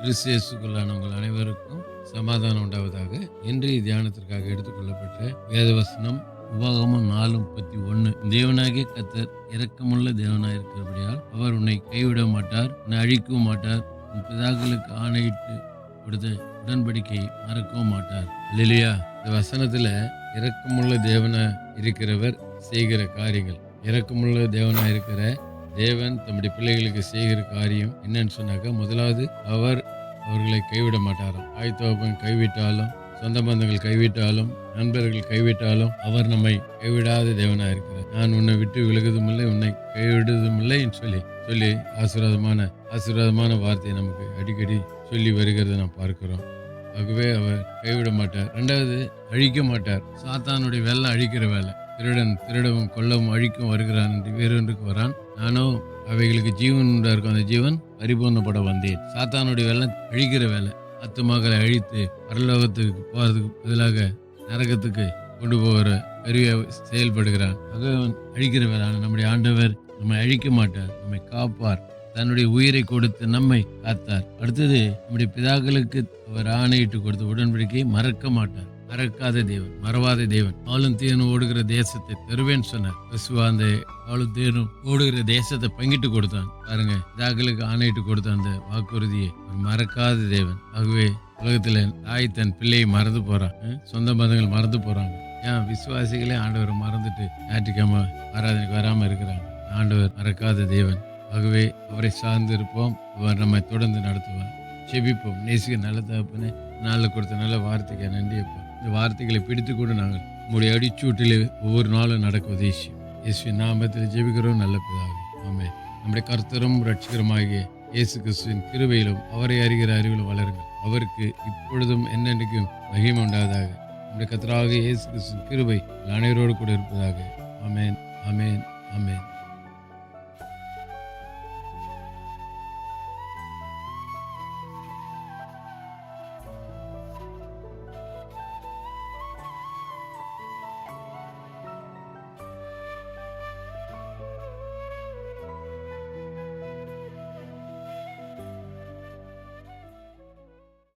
கிறிஸ்தியசுக்குள்ளானவங்கள் அனைவருக்கும் சமாதானம் உண்டாவதாக இன்றைய தியானத்திற்காக எடுத்துக்கொள்ளப்பட்ட வேதவசனம் உபாகமும் நாலு முப்பத்தி ஒன்று தேவனாகிய கத்தர் இரக்கமுள்ள தேவனாக இருக்கிறபடியால் அவர் உன்னை கைவிட மாட்டார் உன்னை அழிக்கவும் மாட்டார் உன் பிதாக்களுக்கு ஆணையிட்டு கொடுத்த உடன்படிக்கை மறக்கவும் மாட்டார். இல்லையா இந்த வசனத்துல இரக்கமுள்ள தேவனா இருக்கிறவர் செய்கிற காரியங்கள். இரக்கமுள்ள தேவனா இருக்கிற தேவன் தம்முடைய பிள்ளைகளுக்கு செய்கிற காரியம் என்னன்னு சொன்னாக்கா முதலாவது அவர் அவர்களை கைவிட மாட்டாராம். தாய் கைவிட்டாலும் சொந்த பந்தங்கள் கைவிட்டாலும் நண்பர்கள் கைவிட்டாலும் அவர் நம்மை கைவிடாத தேவனாக இருக்கிறார். நான் உன்னை விட்டு விலகுதும் இல்லை உன்னை கைவிடுவதும் இல்லைன்னு சொல்லி சொல்லி ஆசீர்வாதமான ஆசீர்வாதமான வார்த்தையை நமக்கு அடிக்கடி சொல்லி வருகிறதை நாம் பார்க்கிறோம். ஆகவே அவர் கைவிட மாட்டார். ரெண்டாவது அழிக்க மாட்டார். சாத்தானுடைய வெள்ளம் அழிக்கிற வேலை. திருடன் திருடவும் கொல்லவும் அழிக்கும் வருகிறான் என்று வேறொன்றுக்கு வரான். நானோ அவைகளுக்கு ஜீவன் உண்டாக இருக்கும் அந்த ஜீவன் பரிபூர்ணப்பட வந்தேன். சாத்தானுடைய வெள்ளம் அழிக்கிற வேலை. அத்துமாக்களை அழித்து பரலோகத்துக்கு போகிறதுக்கு பதிலாக நரகத்துக்கு கொண்டு போகிற கருவியை செயல்படுகிறான். ஆக அழிக்கிற வேலை. நம்முடைய ஆண்டவர் நம்மை அழிக்க மாட்டார் நம்மை காப்பார். தன்னுடைய உயிரை கொடுத்து நம்மை காத்தார். அடுத்தது நம்முடைய பிதாக்களுக்கு அவர் ஆணையிட்டு கொடுத்த உடன்படிக்கையை மறக்க மாட்டார். மறக்காத தேவன் மறவாத தேவன். ஆளும் தேனும் ஓடுகிற தேசத்தை தருவேன்னு சொன்னார். பசுவா அந்த ஆளும் தேனும் ஓடுகிற தேசத்தை பங்கிட்டு கொடுத்தான். பாருங்க பிதாக்களுக்கு ஆணையிட்டு கொடுத்த அந்த வாக்குறுதியை ஒரு மறக்காத தேவன். ஆகவே உலகத்துல தாய் தன் பிள்ளையை மறந்து போறான். சொந்த பந்தங்கள் மறந்து போறாங்க. ஏன்? விசுவாசிகளே ஆண்டவரை மறந்துட்டு ஞாயிற்றுக்கிழமை ஆராதனைக்கு வராம இருக்கிறாங்க. ஆண்டவர் மறக்காத தேவன். ஆகவே அவரை சார்ந்து இருப்போம் அவர் நம்மை தொடர்ந்து நடத்துவார். செபிப்போம். நேசிக்க நல்ல தகப்பனே நாளில் கொடுத்த நல்ல வார்த்தைக்கு நன்றி அப்பா இந்த வார்த்தைகளை பிடித்து நாங்கள் உங்களுடைய அடிச்சூட்டிலே ஒவ்வொரு நாளும் நடக்க உதேசி இயேசு நாமத்தில் ஜெபிக்கிறோம். நல்ல பிதாவே ஆமே நம்முடைய கர்த்தரும் ரட்சிகரமாகிய இயேசு கிறிஸ்துவின் கிருபையிலும் அவரை அறிகிற அறிவிலும் வளருங்கள். அவருக்கு இப்பொழுதும் என்னென்றைக்கும் மகிமை உண்டாவதாக. நம்முடைய கர்த்தராக இயேசு கிறிஸ்துவின் கிருபை அனைவரோடு கூட இருப்பதாக. அமேன் அமேன்